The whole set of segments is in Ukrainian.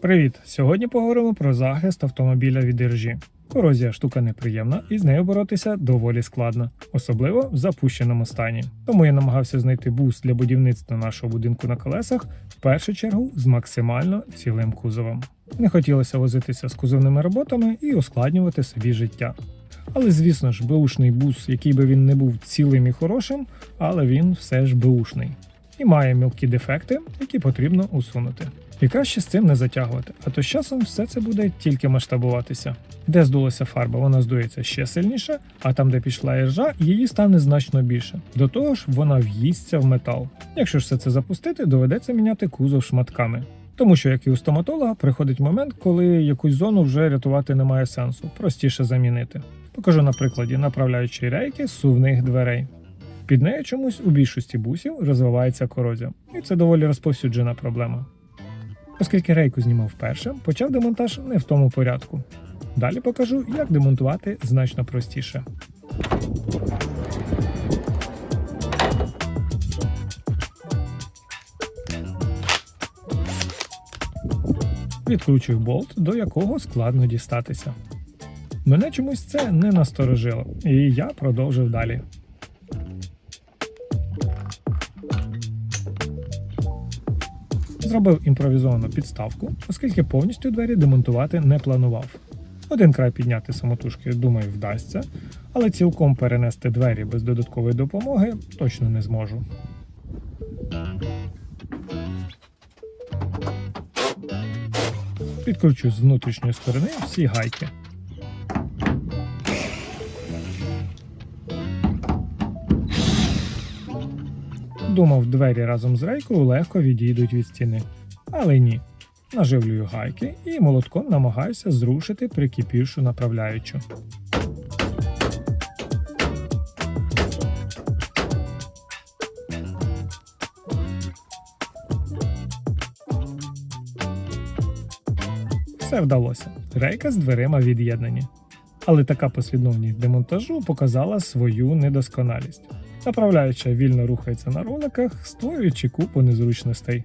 Привіт! Сьогодні поговоримо про захист автомобіля від іржі. Корозія штука неприємна і з нею боротися доволі складно, особливо в запущеному стані. Тому я намагався знайти бус для будівництва нашого будинку на колесах в першу чергу з максимально цілим кузовом. Не хотілося возитися з кузовними роботами і ускладнювати собі життя. Але звісно ж, беушний бус, який би він не був цілим і хорошим, але він все ж беушний і має мілкі дефекти, які потрібно усунути. І краще з цим не затягувати, а то з часом все це буде тільки масштабуватися. Де здулася фарба, вона здується ще сильніше, а там, де пішла іржа, її стане значно більше. До того ж, вона в'їсться в метал. Якщо ж все це запустити, доведеться міняти кузов шматками. Тому що, як і у стоматолога, приходить момент, коли якусь зону вже рятувати немає сенсу, простіше замінити. Покажу на прикладі направляючої рейки сувних дверей. Під нею чомусь у більшості бусів розвивається корозія, і це доволі розповсюджена проблема. Оскільки рейку знімав першим, почав демонтаж не в тому порядку. Далі покажу, як демонтувати значно простіше. Відкручую болт, до якого складно дістатися. Мене чомусь це не насторожило, і я продовжив далі. Зробив імпровізовану підставку, оскільки повністю двері демонтувати не планував. Один край підняти самотужки, думаю, вдасться, але цілком перенести двері без додаткової допомоги точно не зможу. Підкручу з внутрішньої сторони всі гайки. Думав, двері разом з рейкою легко відійдуть від стіни. Але ні. Наживлюю гайки і молотком намагаюся зрушити прикипівшу направляючу. Все вдалося. Рейка з дверима від'єднані. Але така послідовність демонтажу показала свою недосконалість. Направляюча вільно рухається на роликах, створюючи купу незручностей.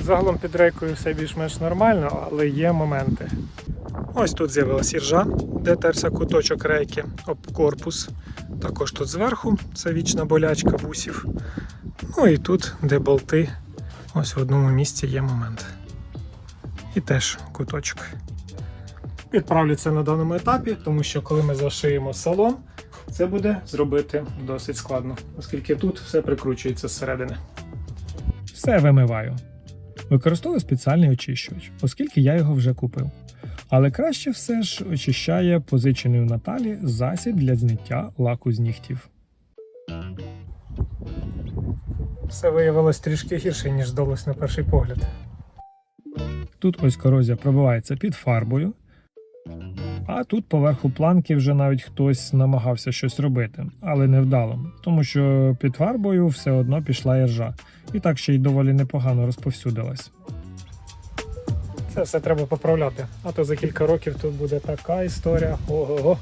Загалом під рейкою все більш-менш нормально, але є моменти. Ось тут з'явилася іржа, де терся куточок рейки об корпус. Також тут зверху це вічна болячка бусів. Ну і тут, де болти, ось в одному місці є момент. І теж куточок. Відправлю це на даному етапі, тому що коли ми зашиємо салон, це буде зробити досить складно, оскільки тут все прикручується зсередини. Все вимиваю. Використовую спеціальний очищувач, оскільки я його вже купив. Але краще все ж очищає позичений у Наталі засіб для зняття лаку з нігтів. Все виявилось трішки гірше, ніж здалось на перший погляд. Тут ось корозія пробивається під фарбою, а тут поверху планки вже навіть хтось намагався щось робити, але невдало, тому що під фарбою все одно пішла іржа, і так ще й доволі непогано розповсюдилась. Це все треба поправляти, а то за кілька років тут буде така історія. Ого-го.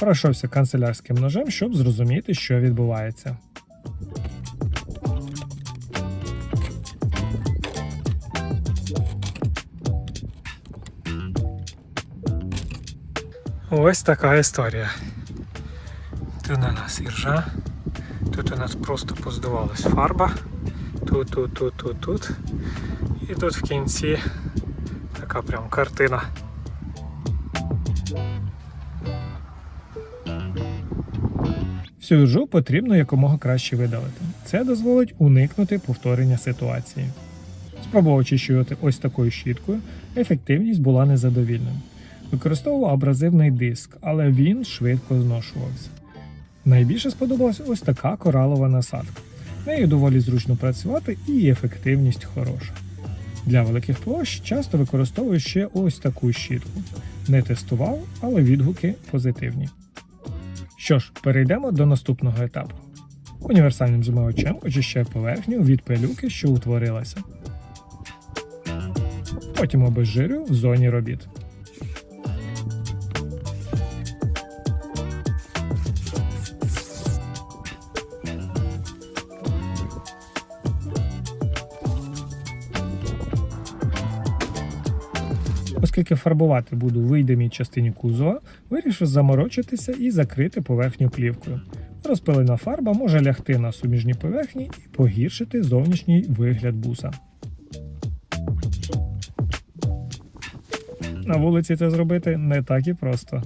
Пройшовся канцелярським ножем, щоб зрозуміти, що відбувається. Ось така історія. Тут у нас іржа, тут у нас просто поздувалась фарба. Тут, тут, тут, тут, тут. І тут в кінці така прям картина. Всю іржу потрібно якомога краще видалити. Це дозволить уникнути повторення ситуації. Спробував очищувати ось такою щіткою, ефективність була незадовільною. Використовував абразивний диск, але він швидко зношувався. Найбільше сподобалась ось така коралова насадка. Нею доволі зручно працювати і ефективність хороша. Для великих площ часто використовую ще ось таку щітку. Не тестував, але відгуки позитивні. Що ж, перейдемо до наступного етапу. Універсальним змивачем очищаю поверхню від пилюки, що утворилася. Потім обезжирюю в зоні робіт. Оскільки фарбувати буду в видимій частині кузова, вирішив заморочитися і закрити поверхню плівкою. Розпилена фарба може лягти на суміжні поверхні і погіршити зовнішній вигляд буса. На вулиці це зробити не так і просто.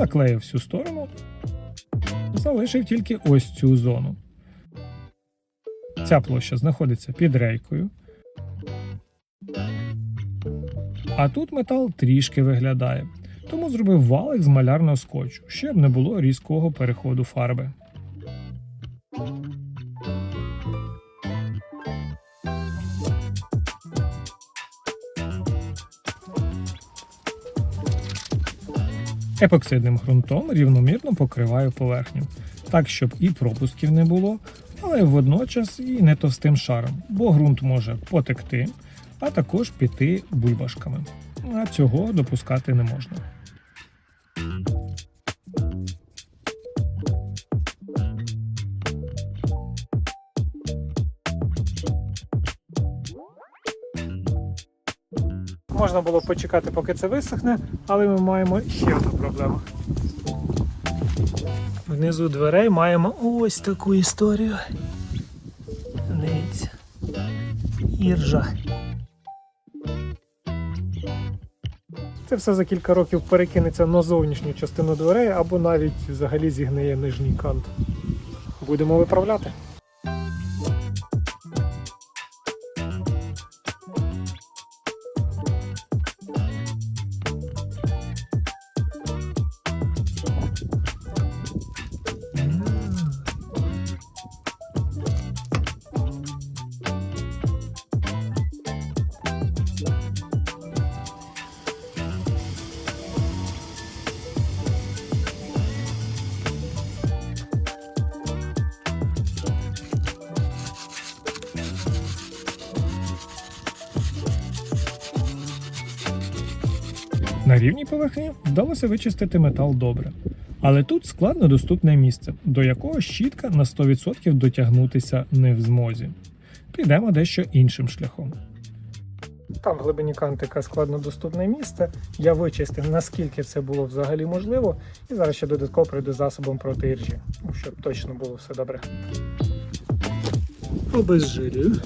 Заклеїв всю сторону, залишив тільки ось цю зону. Ця площа знаходиться під рейкою. А тут метал трішки виглядає, тому зробив валик з малярного скотчу, щоб не було різкого переходу фарби. Епоксидним ґрунтом рівномірно покриваю поверхню, так щоб і пропусків не було, але водночас і не товстим шаром, бо ґрунт може потекти, а також піти бульбашками. А цього допускати не можна. Можна було почекати, поки це висохне, але ми маємо ще одну проблему. Внизу дверей маємо ось таку історію. Дивіться. Іржа. Це все за кілька років перекинеться на зовнішню частину дверей або навіть взагалі зігниє нижній кант. Будемо виправляти. Рівній поверхні вдалося вичистити метал добре. Але тут складно доступне місце, до якого щітка на 100% дотягнутися не в змозі. Підемо дещо іншим шляхом. Там в глибині кантика складно доступне місце. Я вичистив, наскільки це було взагалі можливо, і зараз ще додатково прийду засобом проти іржі, щоб точно було все добре. Обезжирюю.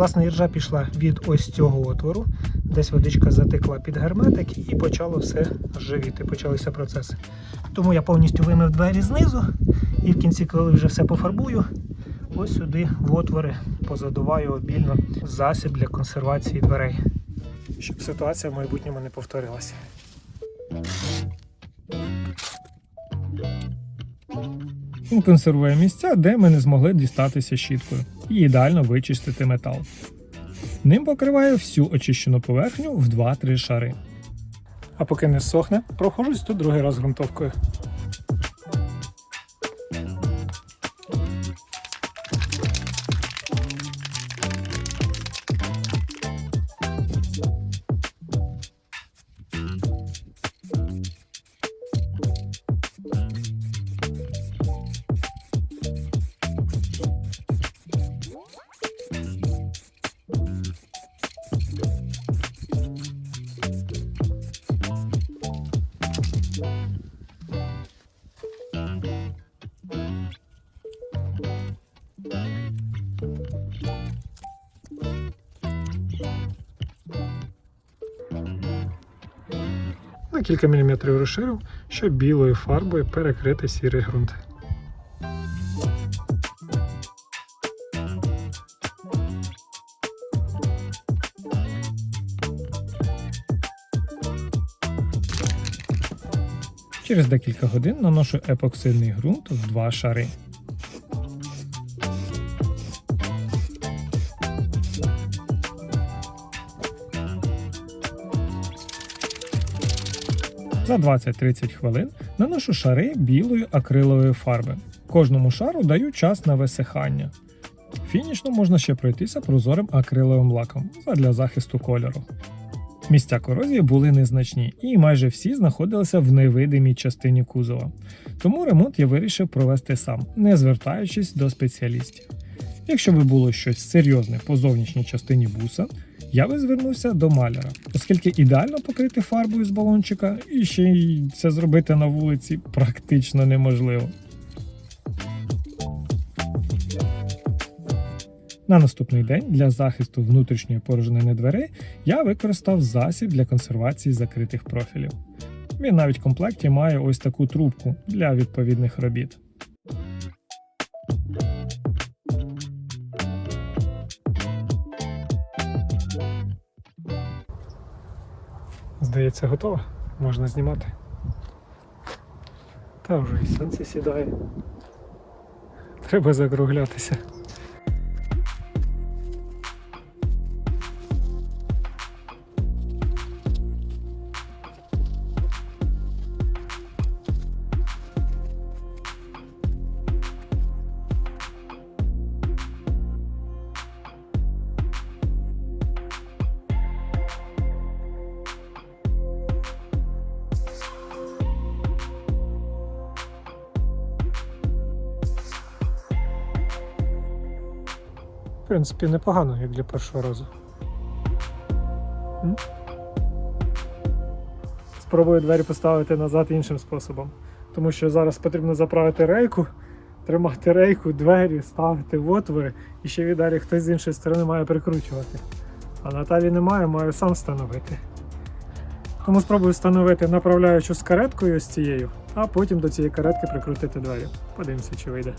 Власне, іржа пішла від ось цього отвору, десь водичка затекла під герметик і почало все ржавіти, почалися процеси. Тому я повністю вимив двері знизу і в кінці, коли вже все пофарбую, ось сюди в отвори позадуваю обільно засіб для консервації дверей, щоб ситуація в майбутньому не повторилася. Він консервує місця, де ми не змогли дістатися щіткою, і ідеально вичистити метал. Ним покриваю всю очищену поверхню в 2-3 шари. А поки не сохне, прохожусь тут другий раз ґрунтовкою. На кілька міліметрів розширив, щоб білою фарбою перекрити сірий ґрунт. Через декілька годин наношу епоксидний ґрунт в два шари. За 20-30 хвилин наношу шари білої акрилової фарби. Кожному шару даю час на висихання. Фінішно можна ще пройтися прозорим акриловим лаком для захисту кольору. Місця корозії були незначні і майже всі знаходилися в невидимій частині кузова. Тому ремонт я вирішив провести сам, не звертаючись до спеціалістів. Якщо би було щось серйозне по зовнішній частині буса, я би звернувся до маляра, оскільки ідеально покрити фарбою з балончика і ще й це зробити на вулиці практично неможливо. На наступний день для захисту внутрішньої порожнини дверей я використав засіб для консервації закритих профілів. Він навіть в комплекті має ось таку трубку для відповідних робіт. Здається, готова, Можна знімати. Та вже і сонце сідає. Треба закруглятися. В принципі, непогано, як для першого разу. Спробую двері поставити назад іншим способом. Тому що зараз потрібно заправити рейку, тримати рейку, двері, ставити в отвори, і ще віддалі хтось з іншої сторони має прикручувати. А Наталі немає, маю сам встановити. Тому спробую встановити направляючу з кареткою ось цією, а потім до цієї каретки прикрутити двері. Подивимося, чи вийде.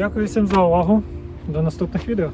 Дякую всім за увагу. До наступних відео.